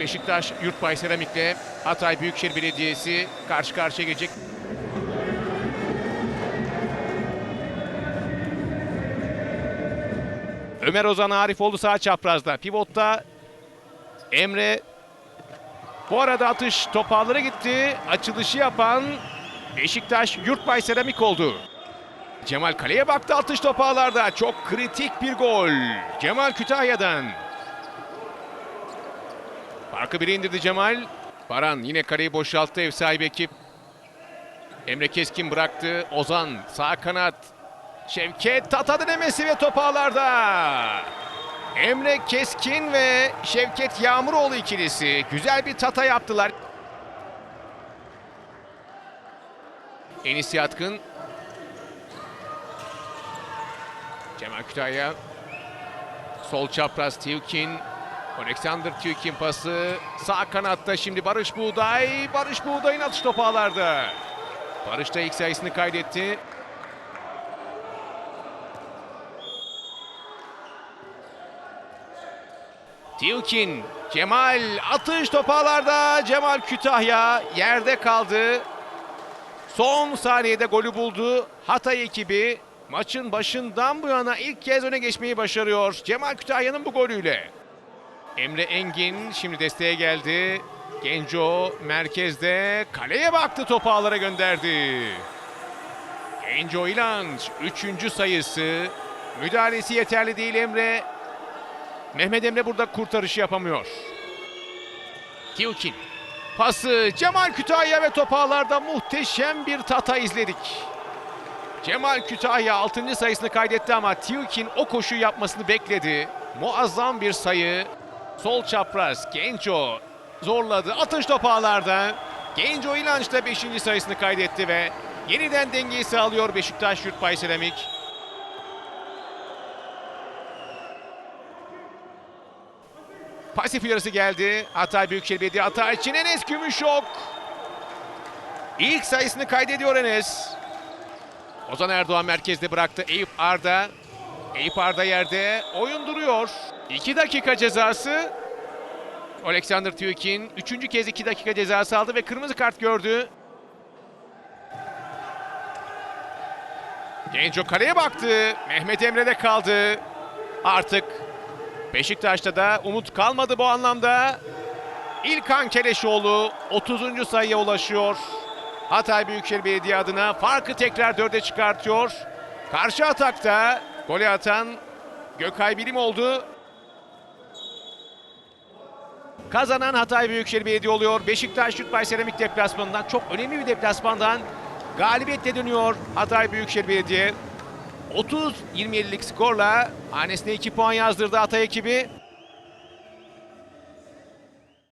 Beşiktaş Yurtbay Seramik'le Hatay Büyükşehir Belediyesi karşı karşıya gelecek. Ömer Ozan Arifoğlu sağ çaprazda. Pivotta Emre bu arada atış topağlara gitti. Açılışı yapan Beşiktaş Yurtbay Seramik oldu. Cemal kaleye baktı atış topağlarda. Çok kritik bir gol. Cemal Kütahya'dan. Farkı bire indirdi Cemal. Baran yine kareyi boşalttı ev sahibi ekip. Emre Keskin bıraktı. Ozan sağ kanat. Şevket Tata denemesi ve top ağlarda. Emre Keskin ve Şevket Yağmuroğlu ikilisi güzel bir tata yaptılar. Enis Yatkın. Cemal Kütahya. Sol çapraz Tiyukin. Alexander Tiyukin pası. Sağ kanatta şimdi Barış Buğday. Barış Buğday'ın atış topu ağlarda. Barış da ilk sayısını kaydetti. Tilkin, Cemal atış topağlarda Cemal Kütahya yerde kaldı. Son saniyede golü buldu. Hatay ekibi maçın başından bu yana ilk kez öne geçmeyi başarıyor. Cemal Kütahya'nın bu golüyle. Emre Engin şimdi desteğe geldi. Genco merkezde kaleye baktı topu ağlara gönderdi. Genco İlanç 3. sayısı. Müdahalesi yeterli değil Emre. Mehmet Emre burada kurtarışı yapamıyor. Tiukin. Pası Cemal Kütahya ve top ağlarda muhteşem bir tata izledik. Cemal Kütahya 6. sayısını kaydetti ama Tiukin o koşuyu yapmasını bekledi. Muazzam bir sayı. Sol çapraz Genco zorladı. Atış top ağlarda. Genco İlanç da 5. sayısını kaydetti ve yeniden dengeyi sağlıyor Beşiktaş Yurtbay Seramik. Pasif uyarısı geldi. Hatay Büyükşehir Belediye hata için Enes Gümüşok. İlk sayısını kaydediyor Enes. Ozan Erdoğan merkezde bıraktı. Eyüp Arda. Eyüp Arda yerde. Oyun duruyor. 2 dakika cezası. Alexander Tüykin 3. kez 2 dakika cezası aldı ve kırmızı kart gördü. Genco kaleye baktı. Mehmet Emre'de kaldı. Artık Beşiktaş'ta da umut kalmadı bu anlamda. İlkan Keleşoğlu 30. sayıya ulaşıyor. Hatay Büyükşehir Belediye adına farkı tekrar dörde çıkartıyor. Karşı atakta golü atan Gökay Bilim oldu. Kazanan Hatay Büyükşehir Belediye oluyor. Beşiktaş Yurtbay Seramik deplasmanından çok önemli bir deplasmandan galibiyetle dönüyor Hatay Büyükşehir Belediye. 30-27'lik skorla hanesine 2 puan yazdırdı Hatay ekibi.